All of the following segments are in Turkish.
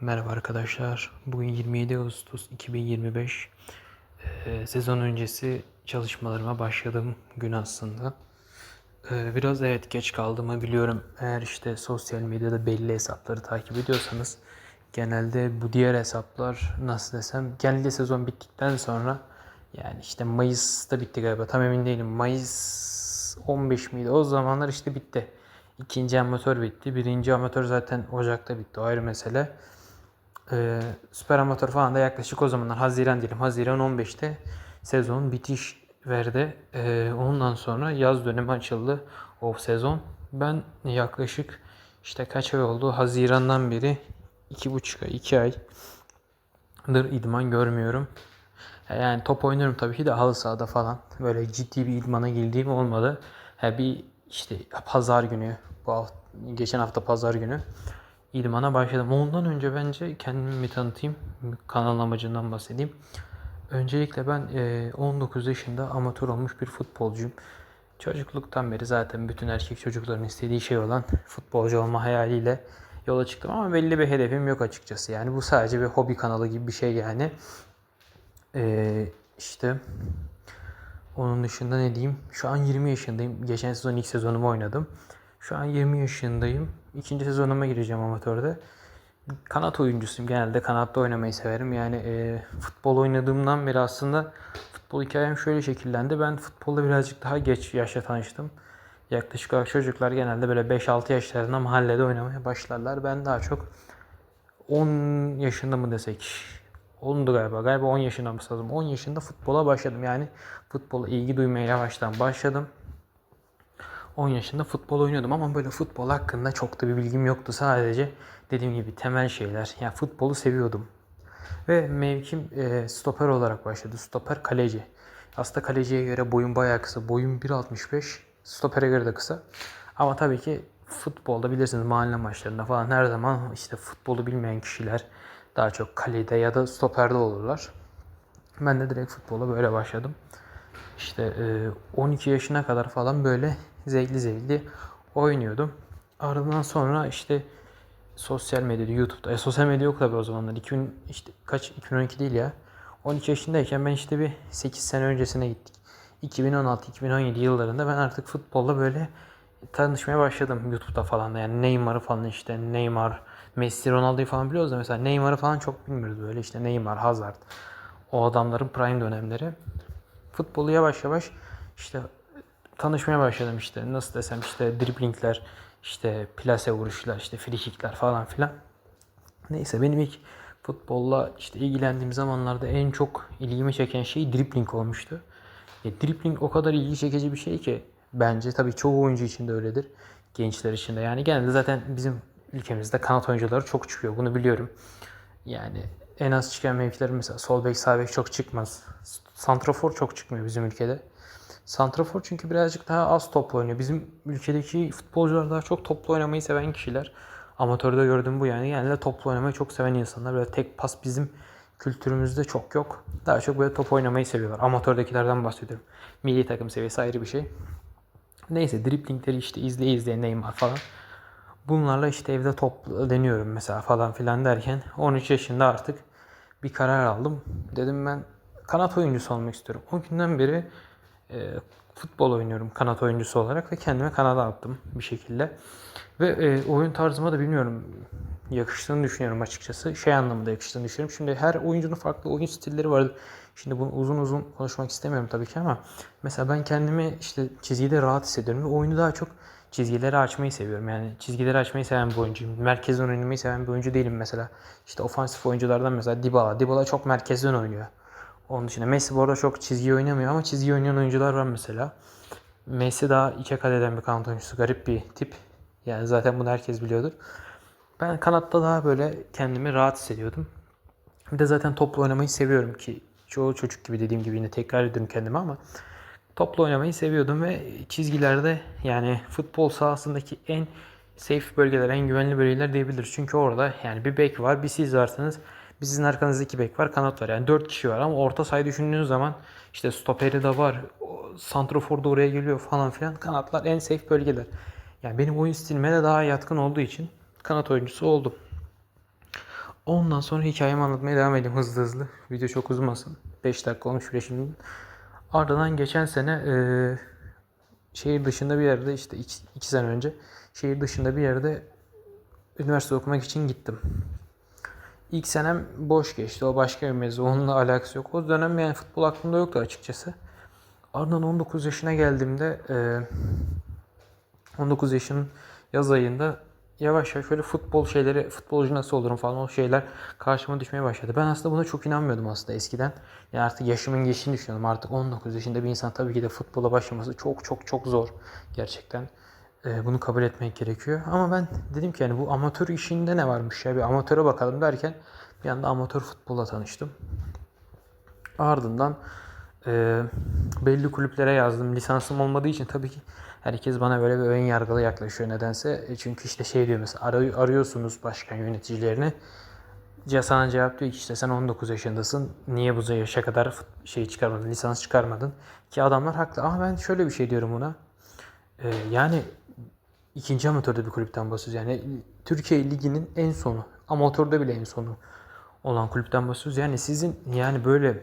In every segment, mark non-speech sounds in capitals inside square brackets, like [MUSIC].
Merhaba arkadaşlar. Bugün 27 Ağustos 2025. Ee, sezon öncesi çalışmalarıma başladığım gün aslında. Ee, biraz evet geç kaldığımı biliyorum. Eğer işte sosyal medyada belli hesapları takip ediyorsanız genelde bu diğer hesaplar nasıl desem genelde sezon bittikten sonra yani işte Mayıs'ta bitti galiba tam emin değilim. Mayıs 15 miydi? O zamanlar işte bitti. İkinci amatör bitti. Birinci amatör zaten Ocak'ta bitti. O ayrı mesele. Ee, süper amatör falan da yaklaşık o zamanlar Haziran diyelim. Haziran 15'te sezon bitiş verdi. Ee, ondan sonra yaz dönemi açıldı. O sezon. Ben yaklaşık işte kaç ay oldu? Haziran'dan beri iki buçuk ay, iki aydır idman görmüyorum. Yani top oynuyorum tabii ki de halı sahada falan. Böyle ciddi bir idmana girdiğim olmadı. Ha bir işte pazar günü, bu hafta, geçen hafta pazar günü idmana başladım. Ondan önce bence kendimi tanıtayım. Kanal amacından bahsedeyim. Öncelikle ben e, 19 yaşında amatör olmuş bir futbolcuyum. Çocukluktan beri zaten bütün erkek çocukların istediği şey olan futbolcu olma hayaliyle yola çıktım ama belli bir hedefim yok açıkçası. Yani bu sadece bir hobi kanalı gibi bir şey yani. Ee, işte onun dışında ne diyeyim? Şu an 20 yaşındayım. Geçen sezon ilk sezonumu oynadım. Şu an 20 yaşındayım. İkinci sezonuma gireceğim amatörde. Kanat oyuncusuyum. Genelde kanatta oynamayı severim. Yani e, futbol oynadığımdan beri aslında futbol hikayem şöyle şekillendi. Ben futbolla birazcık daha geç yaşta tanıştım. Yaklaşık olarak çocuklar genelde böyle 5-6 yaşlarında mahallede oynamaya başlarlar. Ben daha çok 10 yaşında mı desek? 10'du galiba. Galiba 10 yaşında mı lazım? 10 yaşında futbola başladım. Yani futbola ilgi duymaya yavaştan başladım. 10 yaşında futbol oynuyordum ama böyle futbol hakkında çok da bir bilgim yoktu. Sadece dediğim gibi temel şeyler. Yani futbolu seviyordum. Ve mevkim e, stoper olarak başladı. Stoper kaleci. Aslında kaleciye göre boyum bayağı kısa. Boyum 1.65. Stopere göre de kısa. Ama tabii ki futbolda bilirsiniz mahalle maçlarında falan her zaman işte futbolu bilmeyen kişiler daha çok kalede ya da stoperde olurlar. Ben de direkt futbola böyle başladım. İşte e, 12 yaşına kadar falan böyle zevkli zevkli oynuyordum. Ardından sonra işte sosyal medyada, YouTube'da, e, sosyal medya yok tabii o zamanlar. 2000 işte kaç 2012 değil ya. 12 yaşındayken ben işte bir 8 sene öncesine gittik. 2016-2017 yıllarında ben artık futbolla böyle tanışmaya başladım YouTube'da falan da. Yani Neymar'ı falan işte Neymar, Messi, Ronaldo'yu falan biliyoruz da mesela Neymar'ı falan çok bilmiyoruz böyle işte Neymar, Hazard. O adamların prime dönemleri. Futbolu yavaş yavaş işte tanışmaya başladım işte. Nasıl desem işte driblingler, işte plase vuruşlar, işte frikikler falan filan. Neyse benim ilk futbolla işte ilgilendiğim zamanlarda en çok ilgimi çeken şey dribbling olmuştu. E, dribbling o kadar ilgi çekici bir şey ki bence tabii çoğu oyuncu için de öyledir. Gençler için de yani genelde zaten bizim ülkemizde kanat oyuncuları çok çıkıyor bunu biliyorum. Yani en az çıkan mevkiler mesela sol bek sağ bek çok çıkmaz. Santrafor çok çıkmıyor bizim ülkede. Santrafor çünkü birazcık daha az toplu oynuyor. Bizim ülkedeki futbolcular daha çok toplu oynamayı seven kişiler. Amatörde gördüğüm bu yani. Genelde toplu oynamayı çok seven insanlar. Böyle tek pas bizim kültürümüzde çok yok. Daha çok böyle top oynamayı seviyorlar. Amatördekilerden bahsediyorum. Milli takım seviyesi ayrı bir şey. Neyse driplingleri işte izle izle Neymar falan. Bunlarla işte evde top deniyorum mesela falan filan derken 13 yaşında artık bir karar aldım. Dedim ben kanat oyuncusu olmak istiyorum. O günden beri e, futbol oynuyorum kanat oyuncusu olarak ve kendime kanada attım bir şekilde. Ve e, oyun tarzıma da bilmiyorum yakıştığını düşünüyorum açıkçası. Şey anlamında yakıştığını düşünüyorum. Şimdi her oyuncunun farklı oyun stilleri vardır. Şimdi bunu uzun uzun konuşmak istemiyorum tabii ki ama mesela ben kendimi işte çizgide rahat hissediyorum ve oyunu daha çok çizgileri açmayı seviyorum. Yani çizgileri açmayı seven bir oyuncuyum. Merkezden oynamayı seven bir oyuncu değilim mesela. İşte ofansif oyunculardan mesela Dybala. Dybala çok merkezden oynuyor. Onun dışında Messi bu arada çok çizgi oynamıyor ama çizgi oynayan oyuncular var mesela. Messi daha iki kaleden bir kanat oyuncusu. Garip bir tip. Yani zaten bunu herkes biliyordur. Ben kanatta daha böyle kendimi rahat hissediyordum. Bir de zaten toplu oynamayı seviyorum ki çoğu çocuk gibi dediğim gibi yine tekrar ediyorum kendime ama toplu oynamayı seviyordum ve çizgilerde yani futbol sahasındaki en safe bölgeler, en güvenli bölgeler diyebiliriz. Çünkü orada yani bir bek var, bir siz varsınız. Bir sizin arkanızda iki bek var, kanat var. Yani dört kişi var ama orta sayı düşündüğünüz zaman işte stoperi de var, santrofor da oraya geliyor falan filan. Kanatlar en safe bölgeler. Yani benim oyun stilime de daha yatkın olduğu için kanat oyuncusu oldum. Ondan sonra hikayemi anlatmaya devam edeyim hızlı hızlı. Video çok uzunmasın. 5 dakika olmuş bile şimdi. Ardından geçen sene eee, şehir dışında bir yerde işte 2 sene önce şehir dışında bir yerde üniversite okumak için gittim. İlk senem boş geçti. O başka bir mevzu. Onunla alakası yok. O dönem yani futbol aklımda yoktu açıkçası. Ardından 19 yaşına geldiğimde eee 19 yaşın yaz ayında yavaş yavaş böyle futbol şeyleri, futbolcu nasıl olurum falan o şeyler karşıma düşmeye başladı. Ben aslında buna çok inanmıyordum aslında eskiden. Yani artık yaşımın geçtiğini düşünüyorum. Artık 19 yaşında bir insan tabii ki de futbola başlaması çok çok çok zor gerçekten. Ee, bunu kabul etmek gerekiyor. Ama ben dedim ki yani bu amatör işinde ne varmış ya bir amatöre bakalım derken bir anda amatör futbola tanıştım. Ardından e, belli kulüplere yazdım. Lisansım olmadığı için tabii ki herkes bana böyle bir ön yargılı yaklaşıyor nedense. E, çünkü işte şey diyor mesela arıyorsunuz başkan yöneticilerini. Ya sana cevap diyor ki işte sen 19 yaşındasın. Niye bu yaşa kadar şey çıkarmadın, lisans çıkarmadın? Ki adamlar haklı. Ama ben şöyle bir şey diyorum buna. E, yani ikinci amatörde bir kulüpten bahsediyoruz. Yani Türkiye Ligi'nin en sonu. Amatörde bile en sonu olan kulüpten bahsediyoruz. Yani sizin yani böyle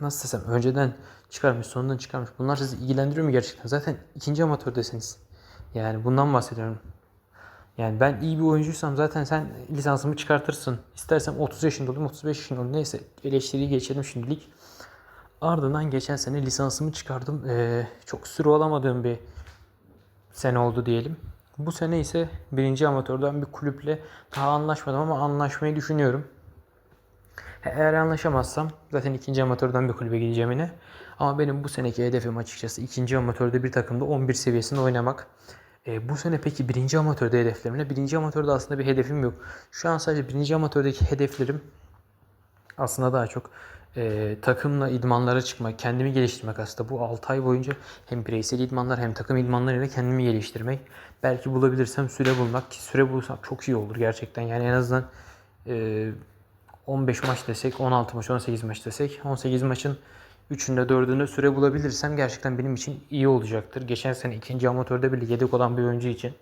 nasıl desem önceden çıkarmış sonundan çıkarmış. Bunlar sizi ilgilendiriyor mu gerçekten? Zaten ikinci amatördesiniz. Yani bundan bahsediyorum. Yani ben iyi bir oyuncuysam zaten sen lisansımı çıkartırsın. İstersem 30 yaşında olayım 35 yaşında olayım. Neyse eleştiriyi geçelim şimdilik. Ardından geçen sene lisansımı çıkardım. Ee, çok süre alamadığım bir sene oldu diyelim. Bu sene ise birinci amatörden bir kulüple daha anlaşmadım ama anlaşmayı düşünüyorum. Eğer anlaşamazsam zaten ikinci amatörden bir kulübe gideceğim yine. Ama benim bu seneki hedefim açıkçası ikinci amatörde bir takımda 11 seviyesinde oynamak. E, bu sene peki birinci amatörde hedeflerim ne? Birinci amatörde aslında bir hedefim yok. Şu an sadece birinci amatördeki hedeflerim aslında daha çok e, takımla idmanlara çıkmak, kendimi geliştirmek aslında. Bu 6 ay boyunca hem bireysel idmanlar hem takım idmanlarıyla kendimi geliştirmek. Belki bulabilirsem süre bulmak ki süre bulsam çok iyi olur gerçekten. Yani en azından e, 15 maç desek, 16 maç, 18 maç desek, 18 maçın 3'ünde 4'ünde süre bulabilirsem gerçekten benim için iyi olacaktır. Geçen sene ikinci amatörde bile yedek olan bir oyuncu için.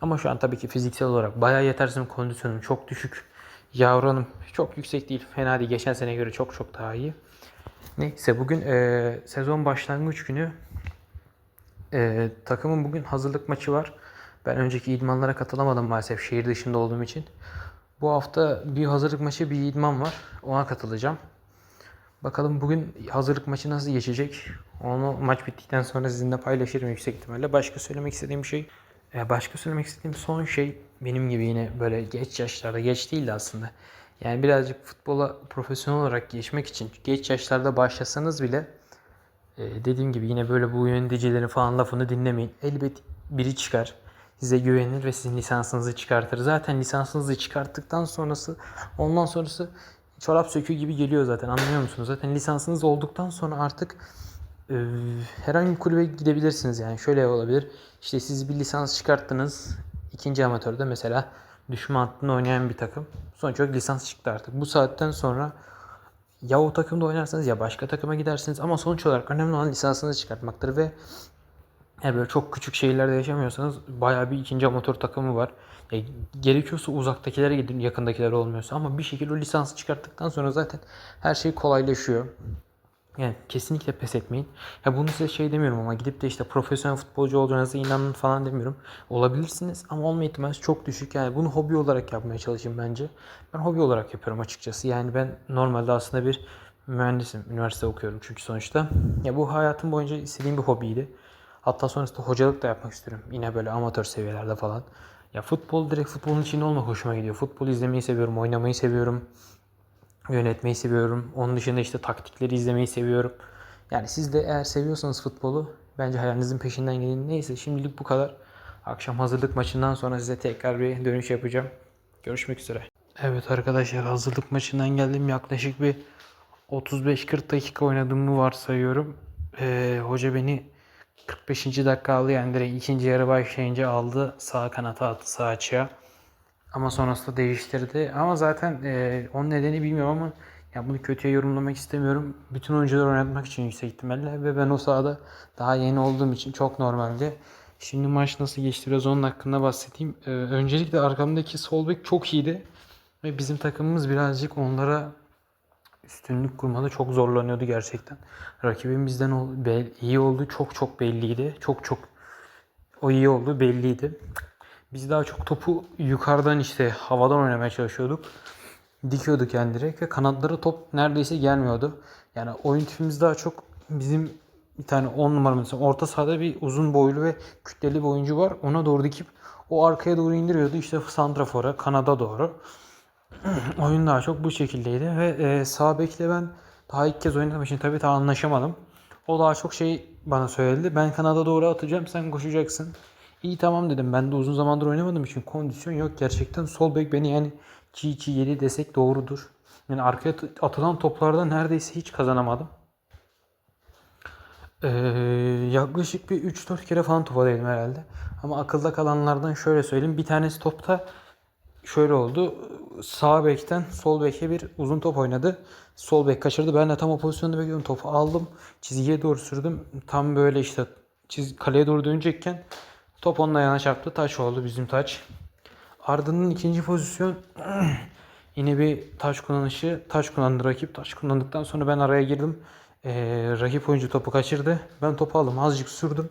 Ama şu an tabii ki fiziksel olarak bayağı yetersiz kondisyonum çok düşük. Yavranım çok yüksek değil. Fena değil. Geçen sene göre çok çok daha iyi. Neyse bugün e, sezon başlangıç günü e, takımın bugün hazırlık maçı var. Ben önceki idmanlara katılamadım maalesef şehir dışında olduğum için. Bu hafta bir hazırlık maçı bir idman var. Ona katılacağım. Bakalım bugün hazırlık maçı nasıl geçecek? Onu maç bittikten sonra sizinle paylaşırım yüksek ihtimalle. Başka söylemek istediğim şey. e, Başka söylemek istediğim son şey benim gibi yine böyle geç yaşlarda, geç değil de aslında. Yani birazcık futbola profesyonel olarak geçmek için geç yaşlarda başlasanız bile e, dediğim gibi yine böyle bu yöneticilerin falan lafını dinlemeyin. Elbet biri çıkar. Size güvenir ve sizin lisansınızı çıkartır. Zaten lisansınızı çıkarttıktan sonrası ondan sonrası çorap söküğü gibi geliyor zaten anlıyor musunuz? Zaten lisansınız olduktan sonra artık e, herhangi bir kulübe gidebilirsiniz yani. Şöyle olabilir. İşte siz bir lisans çıkarttınız. ikinci amatörde mesela düşman hattında oynayan bir takım. Sonuç olarak lisans çıktı artık. Bu saatten sonra ya o takımda oynarsanız ya başka takıma gidersiniz ama sonuç olarak önemli olan lisansınızı çıkartmaktır ve yani böyle çok küçük şehirlerde yaşamıyorsanız bayağı bir ikinci amatör takımı var. Ya gerekiyorsa uzaktakilere gidin yakındakiler olmuyorsa ama bir şekilde o lisansı çıkarttıktan sonra zaten her şey kolaylaşıyor. Yani kesinlikle pes etmeyin. Ya bunu size şey demiyorum ama gidip de işte profesyonel futbolcu olacağınıza inanın falan demiyorum. Olabilirsiniz ama olma ihtimali çok düşük. Yani bunu hobi olarak yapmaya çalışın bence. Ben hobi olarak yapıyorum açıkçası. Yani ben normalde aslında bir mühendisim. Üniversite okuyorum çünkü sonuçta. Ya bu hayatım boyunca istediğim bir hobiydi. Hatta sonrasında hocalık da yapmak istiyorum. Yine böyle amatör seviyelerde falan. Ya futbol direkt futbolun içinde olmak hoşuma gidiyor. Futbol izlemeyi seviyorum, oynamayı seviyorum. Yönetmeyi seviyorum. Onun dışında işte taktikleri izlemeyi seviyorum. Yani siz de eğer seviyorsanız futbolu bence hayalinizin peşinden gidin. Neyse şimdilik bu kadar. Akşam hazırlık maçından sonra size tekrar bir dönüş yapacağım. Görüşmek üzere. Evet arkadaşlar hazırlık maçından geldim. Yaklaşık bir 35-40 dakika oynadığımı varsayıyorum. Ee, hoca beni 45. dakika aldı yani direkt ikinci yarı başlayınca aldı. Sağ kanata attı sağ açığa. Ama sonrasında değiştirdi. Ama zaten e, onun nedeni bilmiyorum ama ya bunu kötüye yorumlamak istemiyorum. Bütün oyuncuları oynatmak için yüksek ihtimalle ve ben o sahada daha yeni olduğum için çok normaldi. Şimdi maç nasıl geçti biraz onun hakkında bahsedeyim. Ee, öncelikle arkamdaki sol bek çok iyiydi. Ve bizim takımımız birazcık onlara üstünlük kurmada çok zorlanıyordu gerçekten. Rakibin bizden iyi olduğu çok çok belliydi. Çok çok o iyi olduğu belliydi. Biz daha çok topu yukarıdan işte havadan oynamaya çalışıyorduk. Dikiyorduk yani ve kanatlara top neredeyse gelmiyordu. Yani oyun tipimiz daha çok bizim bir tane 10 numara mesela orta sahada bir uzun boylu ve kütleli bir oyuncu var. Ona doğru dikip o arkaya doğru indiriyordu. İşte santrafora, kanada doğru. Oyun daha çok bu şekildeydi ve e, sağ bekle ben daha ilk kez oynadığım için tabii daha anlaşamadım. O daha çok şey bana söyledi. Ben kanada doğru atacağım sen koşacaksın. İyi tamam dedim. Ben de uzun zamandır oynamadığım için kondisyon yok gerçekten. Sol bek beni yani çiğ çiğ yedi desek doğrudur. Yani arkaya atılan toplarda neredeyse hiç kazanamadım. Ee, yaklaşık bir 3-4 kere falan topa değdim herhalde. Ama akılda kalanlardan şöyle söyleyeyim. Bir tanesi topta şöyle oldu. Sağ bekten sol beke bir uzun top oynadı. Sol bek kaçırdı. Ben de tam o pozisyonda bekliyorum. Topu aldım. Çizgiye doğru sürdüm. Tam böyle işte çiz kaleye doğru dönecekken top onun ayağına çarptı. Taç oldu bizim taç. Ardından ikinci pozisyon [CLEARS THROAT] yine bir taş kullanışı. Taş kullandı rakip. Taş kullandıktan sonra ben araya girdim. Ee, rakip oyuncu topu kaçırdı. Ben topu aldım. Azıcık sürdüm.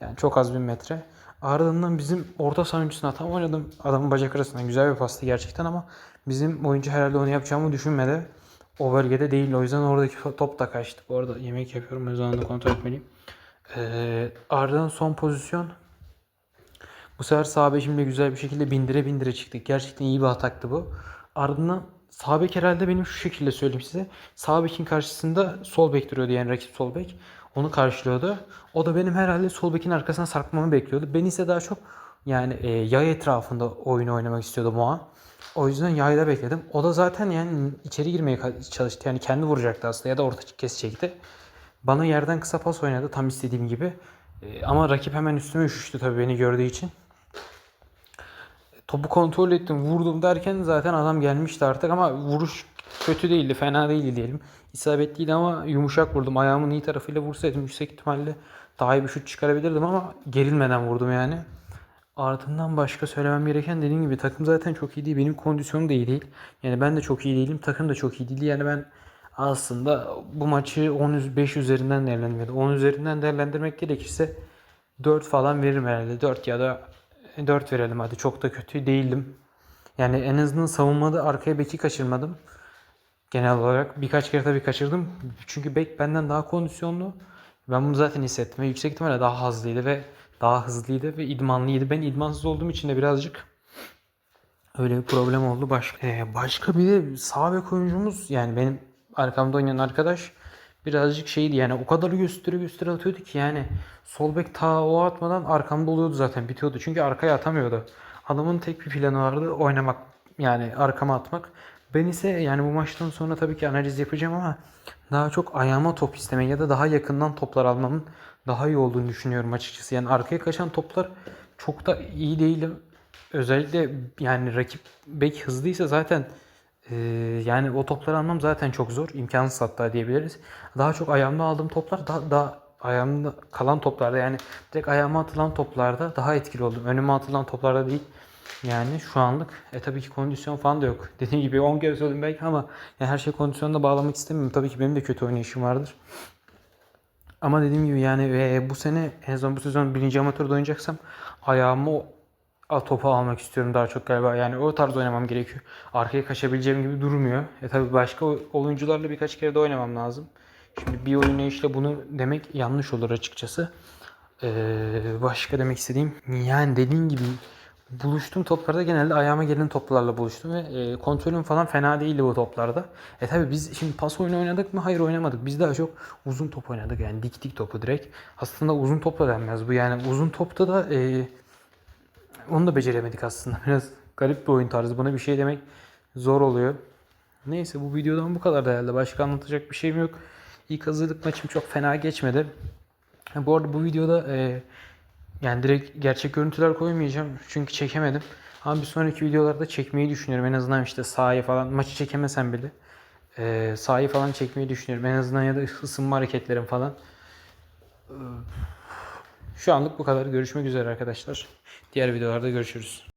Yani çok az bir metre. Ardından bizim orta saha oyuncusuna tam oynadım. Adamın bacak arasından güzel bir pastı gerçekten ama bizim oyuncu herhalde onu yapacağımı düşünmedi. O bölgede değil. O yüzden oradaki top da kaçtı. Bu arada yemek yapıyorum. O yüzden de kontrol etmeliyim. Ee, ardından son pozisyon. Bu sefer sağ bekimle güzel bir şekilde bindire bindire çıktık. Gerçekten iyi bir ataktı bu. Ardından sağ bek herhalde benim şu şekilde söyleyeyim size. Sağ bekin karşısında sol bek duruyordu yani rakip sol bek. Onu karşılıyordu. O da benim herhalde sol bekin arkasına sarkmamı bekliyordu. Ben ise daha çok yani e, yay etrafında oyunu oynamak istiyordum o an. O yüzden yayda bekledim. O da zaten yani içeri girmeye çalıştı. Yani kendi vuracaktı aslında ya da orta kesecekti. Bana yerden kısa pas oynadı tam istediğim gibi. E, ama rakip hemen üstüme üşüştü tabii beni gördüğü için. Topu kontrol ettim, vurdum derken zaten adam gelmişti artık ama vuruş kötü değildi, fena değildi diyelim. İsabetliydi ama yumuşak vurdum. Ayağımın iyi tarafıyla vursaydım yüksek ihtimalle daha iyi bir şut çıkarabilirdim ama gerilmeden vurdum yani. Ardından başka söylemem gereken dediğim gibi takım zaten çok iyi değil. Benim kondisyonum da iyi değil. Yani ben de çok iyi değilim. Takım da çok iyi değil. Yani ben aslında bu maçı 10 üz- 5 üzerinden değerlendirmedim. 10 üzerinden değerlendirmek gerekirse 4 falan veririm herhalde. 4 ya da 4 verelim hadi. Çok da kötü değildim. Yani en azından savunmada arkaya beki kaçırmadım. Genel olarak birkaç kere tabii kaçırdım. Çünkü bek benden daha kondisyonlu. Ben bunu zaten hissettim ve yüksek ihtimalle daha hızlıydı ve daha hızlıydı ve idmanlıydı. Ben idmansız olduğum için de birazcık öyle bir problem oldu. Başka, Ee, başka bir de sağ bek oyuncumuz yani benim arkamda oynayan arkadaş birazcık şeydi yani o kadar gösteri gösteri atıyordu ki yani sol bek ta o atmadan arkamda oluyordu zaten bitiyordu. Çünkü arkaya atamıyordu. Adamın tek bir planı vardı oynamak yani arkama atmak. Ben ise yani bu maçtan sonra tabii ki analiz yapacağım ama daha çok ayağıma top istemeyi ya da daha yakından toplar almamın daha iyi olduğunu düşünüyorum açıkçası. Yani arkaya kaçan toplar çok da iyi değil. Özellikle yani rakip bek hızlıysa zaten ee, yani o topları almam zaten çok zor. imkansız hatta diyebiliriz. Daha çok ayağımda aldığım toplar daha, daha ayağımda kalan toplarda yani direkt ayağıma atılan toplarda daha etkili oldum. Önüme atılan toplarda değil. Yani şu anlık e tabii ki kondisyon falan da yok. [LAUGHS] Dediğim gibi 10 kere söyledim belki ama yani her şey kondisyonda bağlamak istemiyorum. Tabii ki benim de kötü oynayışım vardır. Ama dediğim gibi yani e, bu sene en azından bu sezon birinci amatörde oynayacaksam ayağımı o a, topu almak istiyorum daha çok galiba. Yani o tarz oynamam gerekiyor. Arkaya kaçabileceğim gibi durmuyor. E tabi başka oyuncularla birkaç kere de oynamam lazım. Şimdi bir oynayışla bunu demek yanlış olur açıkçası. Ee, başka demek istediğim yani dediğim gibi buluştuğum toplarda genelde ayağıma gelen toplarla buluştum ve e, kontrolüm falan fena değildi bu toplarda. E tabi biz şimdi pas oyunu oynadık mı? Hayır oynamadık. Biz daha çok uzun top oynadık yani diktik topu direkt. Aslında uzun top da denmez bu yani uzun topta da e, onu da beceremedik aslında. [LAUGHS] Biraz garip bir oyun tarzı. Buna bir şey demek zor oluyor. Neyse bu videodan bu kadar herhalde. Başka anlatacak bir şeyim yok. İlk hazırlık maçım çok fena geçmedi. Bu arada bu videoda e, yani direkt gerçek görüntüler koymayacağım. Çünkü çekemedim. Ama bir sonraki videolarda çekmeyi düşünüyorum. En azından işte sahayı falan maçı çekemesem bile e, sahayı falan çekmeyi düşünüyorum. En azından ya da ısınma hareketlerim falan. Şu anlık bu kadar. Görüşmek üzere arkadaşlar. Diğer videolarda görüşürüz.